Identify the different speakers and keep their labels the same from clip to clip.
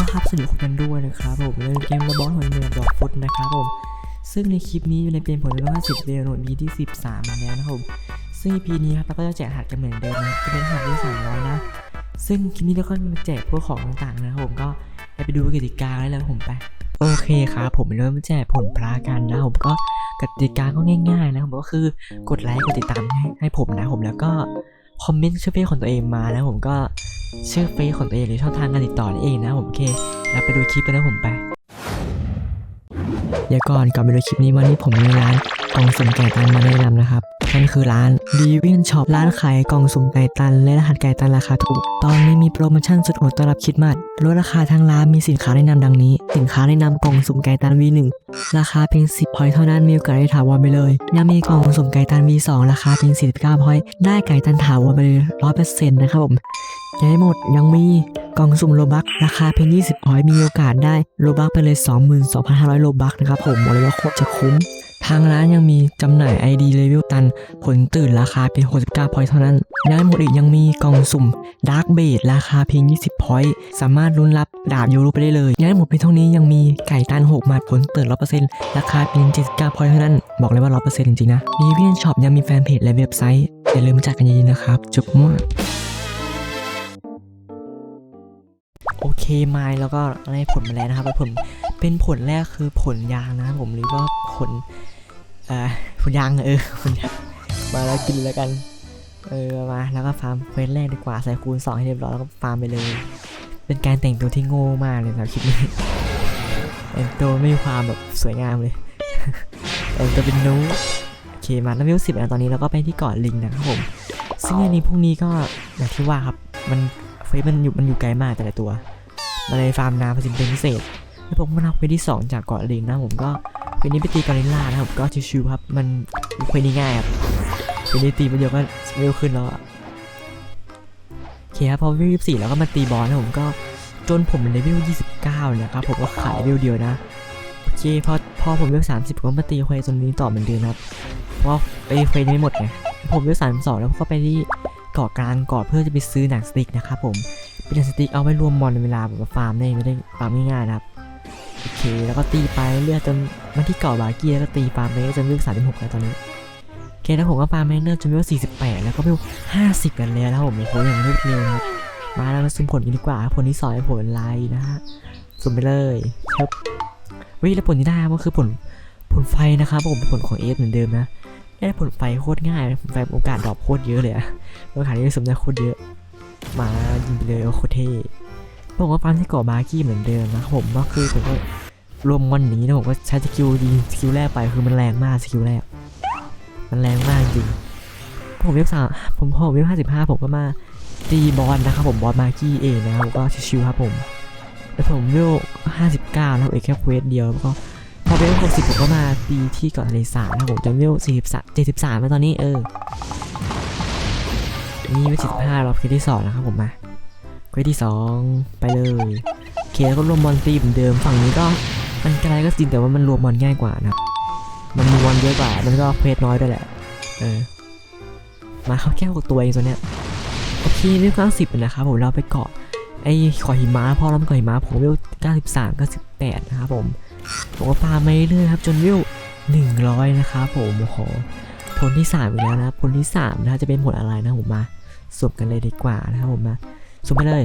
Speaker 1: ละครับสวัสดีทุกท่านด้วยนะครับผมเล่นเกมระบอสหัวเรือดอกฟุตนะครับผมซึ่งในคลิปนี้อยู่ในเป็นผลลัพธ์10เดือนหนมีที่ 13มาแล้วนะครับผมซึ่ง EP นี้ครับเราก็จะแจกหัดกันเหมือนเดิมนะจะเป็นหัดที่300นะซึ่งคลิปนี้เราก็มาแจกพวกของต่างๆนะครับผมก็ไปดูกติกาได้เลยผมไปโอเคครับผมเริ่มแจกผลพระกันนะผมก็กติกาก็ง่ายๆนะผมก็คือกดไลค์กดติดตามให้ให้ผมนะผมแล้วก็ คอมเมนต์ชื่อเฟซของตัวเองมาแล้วผมก็ชื่อเฟซของตัวเองหรือช่องทางการติดต่อนั่นเองนะผมโอเค แล้วไปดูคลิปกันนะผมไป เดี๋ยวก่อนก่อนไปดูคลิปนี้วันนี้ผมมีร้านกล่องสุ่มไก่ตันมาแนะนำนะครับนั่นคือร้าน d ีเวียนช็อปร้านขายกล่องสุ่มไก่ตัน และรหัสไก่ตันราคาถูก ตอนนี้มีโปรโมชั่นสุดโหดต้อนรับคิดมาสลดราคาทางร้านมีสินค้าแนะนำดังนี้ สินค้าแนะนำกล่องสุ่มไก่ตัน V1 ราคาเพียง 10พอยต์เท่านั้นมีโอกาสได้ถาวรไปเลยยังมีกล่องสุ่มไก่ตัน V2 ราคาเพียง49พอยต์ได้ไก่ตันถาวรไปเลย100%นะครับผม ยังไม่หมดยังมีกล่องสุ่มโลบักราคาเพียง20พอยมีโอกาสได้โลบักไปเลย 22,500 โลบักนะครับผมบอกเลยว่าโคตรจะคุ้ม ทางร้านยังมีจำหน่าย ID เลเวลตัน ผลตื่นราคาเพียง 69พอยต์เท่านั้นยังไม่หมดอีกยังมีกล่องสุ่มดาร์กเบดราคาเพียง 20พอยต์สามารถลุ้นรับดาบยูรูไปได้เลยยังไม่หมดเพียงเท่านี้ยังมีไก่ตัน6มัดผลตื่น100%ราคาเพียง 79พอยต์เท่านั้น บอกเลยว่า 100%จริงๆนะดีเวียนช็อปยังมีแฟนเพจและเว็บไซต์อย่าลืมจัดกันเยอะๆนะครับจุบมั่ว โอเคไมล์แล้วก็ได้ผลมาแล้วนะครับผลเป็นผลแรกคือผลยางนะครับผมหรือว่าผลเอ่อผลยางเออผลยางมาแล้วกินแล้วกันเออมาแล้วก็ฟาร์มเควสแรกดีกว่าใส่คูณ2ให้เรียบร้อยแล้วก็ฟาร์มไปเลย เป็นการแต่งตัวที่โง่มากเลยสำหรับคลิปนี้แต่งตัวไม่มีความแบบสวยงามเลยแต่งตัวเป็นนูโอเคมาแล้ววิวสิบแล้วตอนนี้เราก็ไปที่เกาะลิงนะครับผมซึ่งอันนี้พวกนี้ก็อย่างที่ว่าครับมันเฟซมันอยู่มันอยู่ไกลมากแต่ละตัว มาเลยฟาร์มน้ำผสมเป็นพิเศษแล้วผมก็นับเวที่ 2 จากเกาะลิงนะผมก็เวสนี้ไปตีกอริลล่านะครับผมก็ชิวๆครับมันเวนี้ง่ายครับเวสนี้ตีไปเดียวก็เวลขึ้นแล้วอะโอเคครับพอเวลยี่สิบสี่แล้วก็มาตีบอลนะผมก็จนผมเลเวลยี่สิบเก้าเนี่ยครับผมก็ขายเวลเดียวนะโอเคพอพอผมเวลสามสิบก็มาตีเควสจนนี้ต่อเหมือนเดิมครับเพราะไปเควสนี้ไม่หมดไงผมเวลสามสองแล้วก็ไปที่เกาะกลางเกาะเพื่อจะไปซื้อหนังสติ๊กนะครับผม เป็นสติ๊กเอาไว้รวมมอนเวลาแบบฟาร์มได้ไม่ได้ฟาร์มง่ายๆนะครับโอเคแล้วก็ตีไปเรื่อยจนมาที่เก่าบาร์กี้แล้วก็ตีฟาร์มไปจนเวลสามสิบหกแล้วตอนนี้โอเคแล้วผมก็ฟาร์มไปเรื่อยจนเวสี่สิบแปดแล้วก็เวห้าสิบกันแล้วนะผมโอ้โหอย่างรวดเร็วนะครับมาแล้วมาสุ่มผลกันดีกว่าผลที่สองผลอะไรนะฮะสุ่มไปเลยครับวิแล้วผลที่ได้ก็คือผลผลไฟนะครับผมเป็นผลของเอสเหมือนเดิมนะได้ผลไฟโคตรง่ายผลไฟโอกาสดรอปโคตรเยอะเลยอะโอกาสที่สุ่มได้โคตรเยอะ มายิงไปเลยโคตรเท่ผมก็ฟาร์มที่เกาะบาร์กี้เหมือนเดิมนะครับผมก็คือผมก็รวมวันนี้นะผมก็ใช้สกิลดีสกิลแรกไปคือมันแรงมากสกิลแรก มันแรงมากจริงผมเวลสามผมพอเวลห้าสิบห้าผมก็มาตีบอลนะครับผมบอลมาร์กี้เองนะครับผมก็ชิวๆครับผมแล้วผมเวลห้าสิบเก้าแล้วเอกแค่เควสเดียวแล้วก็พอเวลหกสิบผมก็มาตีที่เกาะทะเลสาบนะผมจนเวลสี่สิบสามเจ็ดสิบสามแล้วตอนนี้เออ นี่วลสิบห้ารอบเควสที่สองนะครับผมมาเควสที่สองไปเลยเคแล้วก็รวมบอลตีเหมือนเดิมฝั่งนี้ก็มันไกลก็จริงแต่ว่ามันรวมบอลง่ายกว่านะครับมันมีบอลเยอะกว่าแล้วก็เควสน้อยด้วยแหละเออมาเข้าแค่หกตัวเองตัวเนี้ยโอเคเวลเก้าสิบนะครับผมเราไปเกาะไอ้ขอหิมะพอเราไปเกาะหิมะผมเวลเก้าสิบสามเก้าสิบแปดนะครับผมผมก็ฟาร์มมาเรื่อยครับจนเวลหนึ่งร้อยนะครับผมโอ้โหผลที่สามอีกแล้วนะผลที่สามนะจะเป็นผลอะไรนะผมมา สุ่มกันเลยดีกว่านะครับผมมาสุ่มไปเลย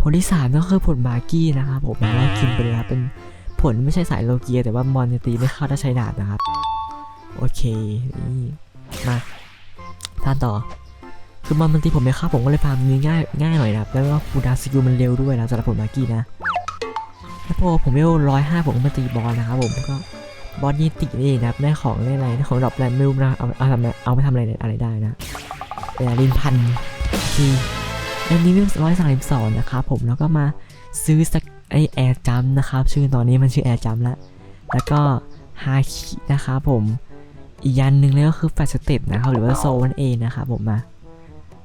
Speaker 1: ผลที่สามก็คือผลบาร์กี้นะครับผมมาไล่กินไปเลยครับเป็นผลไม่ใช่สายโลเกีย แต่ว่ามอนจะตีไม่เข้าถ้าใช้ดาบนะครับ โอเคนี่มาท่านต่อ คือมันมันตีผมไม่เข้าผมก็เลยฟาร์มนี้ง่ายง่ายหน่อยนะครับแล้วก็คูลดาวน์สกิลมันเร็วด้วยนะสำหรับผลมาร์กี้นะแล้วพอผมเวลร้อยห้าผมก็มาตีบอลนะครับผมก็บอลยี่ตินี่นะครับได้ของได้อะไรได้ของดรอปแรมไม่รู้นะเอาเอาทำเอาไปทำอะไรอะไรได้นะ เออลินพันทีอันนี้เวร้อยสามสิบสองนะครับผมแล้วก็มาซื้อสักไอแอร์จัมนะครับ ชื่อตอนนี้มันชื่อแอร์จัมละแล้วก็ฮาคินะครับผมอีกยันหนึ่งเลยก็คือแฟชสเต็ปนะครับหรือว่าโซนเองนะครับผมมา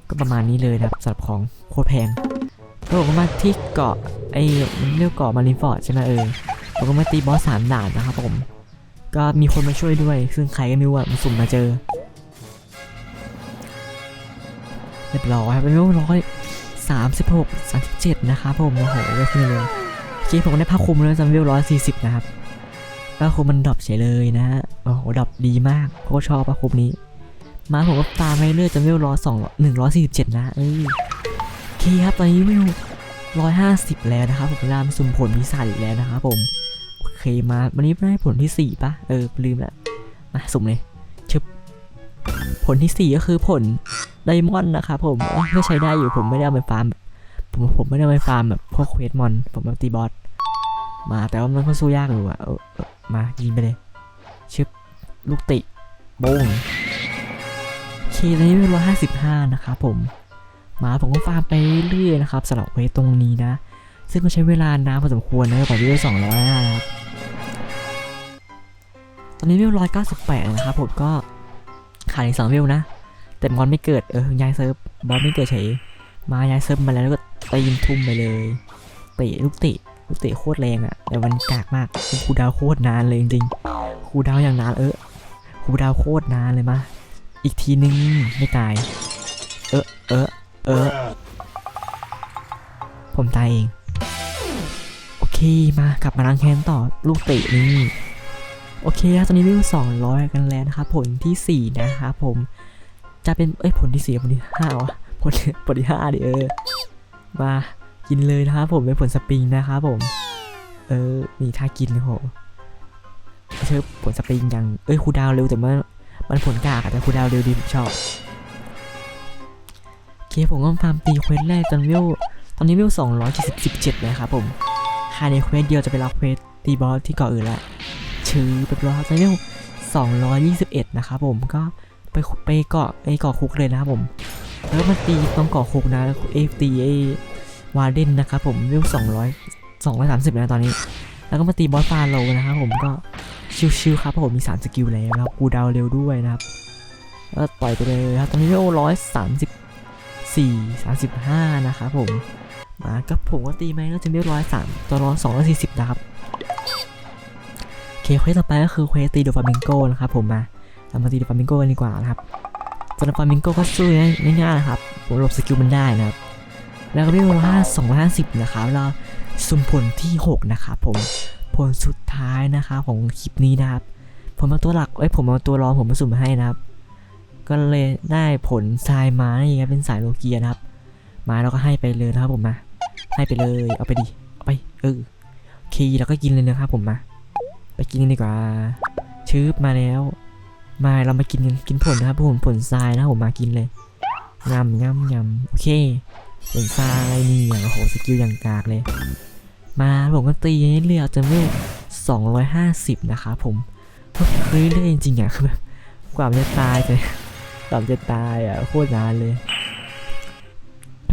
Speaker 1: ก็ประมาณนี้เลยนะครับสำหรับของโคตรแพงแล้วผมก็มาที่เกาะไอ้เรียกเกาะมารินฟอร์ดใช่ไหมเออผมก็มาตีบอสสามด่านนะครับผม ก็มีคนมาช่วยด้วย ซึ่งใครก็ไม่รู้อะมันสุ่มมาเจอ เรียบร้อยครับเป็นร้อยส36 37นะครับผมโอ้โหก็คือเลยโอเคผมได้ผ้าคลุมแล้วจำเวร้อยสี่สิบนะครับผ้าคลุมมันดรอปเฉยเลยนะฮะโอ้โหดรอปดีมากโคตรชอบผ้าคลุมนี้ มาผมก็ตามไปเรื่อยจำเวร้อยสองหนึ่งร้อยสี่สิบเจ็ดนะเอ้ยโอเคครับตอนนี้เวร้อยห้าสิบแล้วนะครับผมรามสุ่มผลพิศาจอีกแล้วนะครับผมโอเคมาวันนี้ได้ผลที่สี่ปะเออลืมละมาสุ่มเลยชึบผลที่สี่ก็คือผล ไดมอนด์นะครับผมก็ใช้ได้อยู่ผมไม่ได้เอาไปฟาร์มผมผมไม่ได้ไปฟาร์มแบบพวกเควสมอนผมเอาตีบอสมาแต่ว่ามันก็สู้ยากอยู่อะเออมายิงไปเลยชึบลูกติโบ้งเคตอนนี้เป็นร้อยห้าสิบห้านะครับผมมาผมก็ฟาร์มไปเรื่อยนะครับสำหรับเควสตรงนี้นะ ซึ่งมันใช้เวลานานพอสมควรนะกว่าที่จะสองร้อยนะครับตอนนี้เวลร้อยเก้าสิบแปดนะครับผมก็ขาดอีกสองเวลนะ แต่บอลไม่เกิดเออย้ายเซิร์ฟบอลไม่เกิดเฉยมาย้ายเซิร์ฟมาแล้วก็ตีนทุ่มไปเลยเตะลูกเตะลูกเตะโคตรแรงอะแต่มันกากมากครูดาวโคตรนานเลยจริงๆครูดาวอย่างนานเออครูดาวโคตรนานเลยมาอีกทีนึงไม่ตาย เออเออเออผมตายเองโอเคมากลับมาล้างแค้นต่อลูกเตะนี่โอเคครับตอนนี้วิวสองร้อยกันแล้วนะครับผลที่สี่นะครับผม จะเป็นเอ้ยผลที่สี่ผลที่ห้าวะผลผลที่ห้าดิเออมากินเลยนะครับผมเป็นผลสปริงนะครับผม เออมีท่ากินนะโหเชื่อผลสปริงยังเอ้ยครูดาวเร็วแต่ว่ามันผลกากแต่ครูดาวเร็วดีผมชอบโอเคผมก็ฟาร์มตีเควสแรกจนวิวตอนนี้วิวสองร้อยเจ็ดสิบเจ็ดเลยครับผมภายในเควสเดียวจะไปรับเควสตีบอสที่เกาะอื่นละชื่อเป็นร้อยตอนนี้วิวสองร้อยยี่สิบเอ็ดนะครับผมก็ ไปไปเกาะไอเกาะคุกเลยนะครับผม แล้วมาตีต้องเกาะคุกนะเอฟตีไอวาเดนนะครับผมวิวสองร้อยสองร้อยสามสิบนะตอนนี้ แล้วก็มาตีบอสฟาโลนะครับผมก็ชิวๆครับเพราะผมมีสามสกิลแล้วแล้วกูดาวเร็วด้วยนะครับแล้วปล่อยไปเลยครับตอนนี้วิวร้อยสามสิบสี่สามสิบห้านะครับผมมาก็ผมก็ตีไหมก็จะวิวร้อยสามตัวร้อยสองร้อยสี่สิบนะครับเคเควสต่อไปก็คือเควสตีโดฟามิงโกนะครับผมมา เรามาตีฟามิงโกกันดีกว่านะครับส่วนฟามิงโกก็สู้ง่ายๆนะครับผมหลบสกิลมันได้นะครับ แล้วก็เรียกว่าสองร้อยห้าสิบนะครับแล้วสุ่มผลที่ 6 นะครับผมผลสุดท้ายนะครับของคลิปนี้นะครับ ผมเอาตัวหลักเอ้ยผมเอาตัวรองผมมาสุ่มมาให้นะครับ ก็เลยได้ผลทรายมานี่ครับเป็นสายโลเกียนะครับ มาแล้วก็ให้ไปเลยนะครับผมมาให้ไปเลยเอาไปดิเอาไปเออโอเคแล้วก็กินเลยนะครับผมมาไปกินกันดีกว่าชืบมาแล้ว มาเรามากินกันกินผลนะครับผมผลทรายนะผมมากินเลยยำยำยำโอเคผลทรายนี่อย่างโอ้โหสกิลอย่างกากเลย มาผมก็ตีเรียกจนเวลสองร้อยห้าสิบนะครับผมก็เรื่อยจริงๆอะคือแบบกว่ามันจะตายจะกว่ามันจะตายอะโคตรนานเลย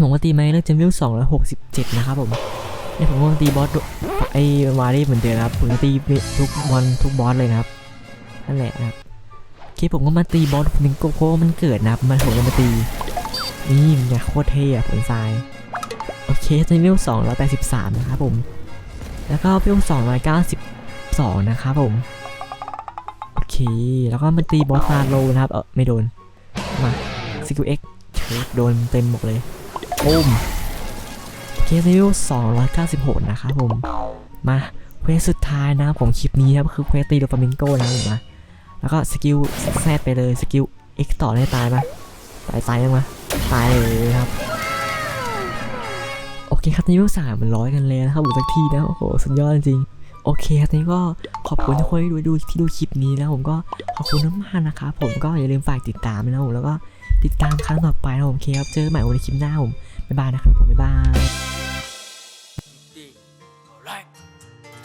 Speaker 1: ผมก็ตีไหมเลือกจนเวลสองร้อยหกสิบเจ็ดนะครับผมเนี่ยผมก็ตีบอสไอ้วารีเหมือนเดิมครับผมก็ตีทุกบอลทุกบอสเลยครับนั่นแหละครับ คผมก็มาตีบอสมิงโกโก้มันเกิดนะมันผมก็มาตี นี่มันเนี่ยโคตรเท่อะผลทราย โอเคตอนนี้เวลสองร้อยแปดสิบสามนะครับผม แล้วก็เวลสองร้อยเก้าสิบสองนะครับผม โอเค แล้วก็มาตีบอสฟาโลนะครับ เออไม่โดน มาสกิลเอ็กเชิโดนเต็มหมดเลยปุ้มโอเคตอนนี้เวลสองร้อยเก้าสิบหกนะครับผม มาเควสสุดท้ายนะครับของคลิปนี้ครับคือเควสตีโดฟามิงโกนะผมมา แล้วก็สกิลแซดไปเลยสกิล X ต่อได้ตายปะตายตายยังมตายเลยครับ โอเคครับตอนนี้ก็สามมันร้อยกันเลยนะครับผมสักทีนะโอ้โหสุดยอดจริงโอเคครับนี้ก็ขอบคุณทุกคนที่ดูดูที่ดูคลิปนี้แล้วผมก็ขอบคุณมากๆนะครับผมก็อย่าลืมฝากติดตามนะผมแล้วก็ติดตามครั้งต่อไปนะผมโอเคครับเจอกันใหม่ในคลิปหน้าผมบ๊ายบายนะครับผมบ๊ายบาย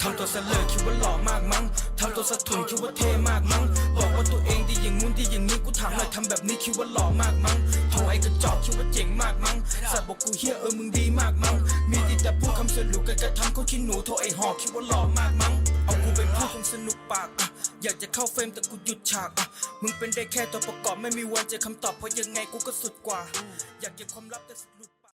Speaker 2: ทำตัวเสลอคิดว่าหล่อมากมั้ง ตัวสะทุนคิดว่าเท่มากมั้งบอกว่าตัวเองดีอย่างงู้นดีอย่างนี้กูถามหน่อยทำแบบนี้คิดว่าหล่อมากมั้งโหไอ้กระจอกคิดว่าเจ๋งมากมั้งสัตว์บอกกูเฮียเออมึงดีมากมั้งมีดีแต่พูดคำสรุปกันกระทำเขาขี้หนูโทรไอ้หอกคิดว่าหล่อมากมั้งเอากูไปพูดคงสนุกปากอะอยากจะเข้าเฟรมแต่กูหยุดฉากอะมึงเป็นได้แค่ตัวประกอบไม่มีวันเจอคำตอบเพราะยังไงกูก็สุดกว่า อยากเก็บความลับแต่สุด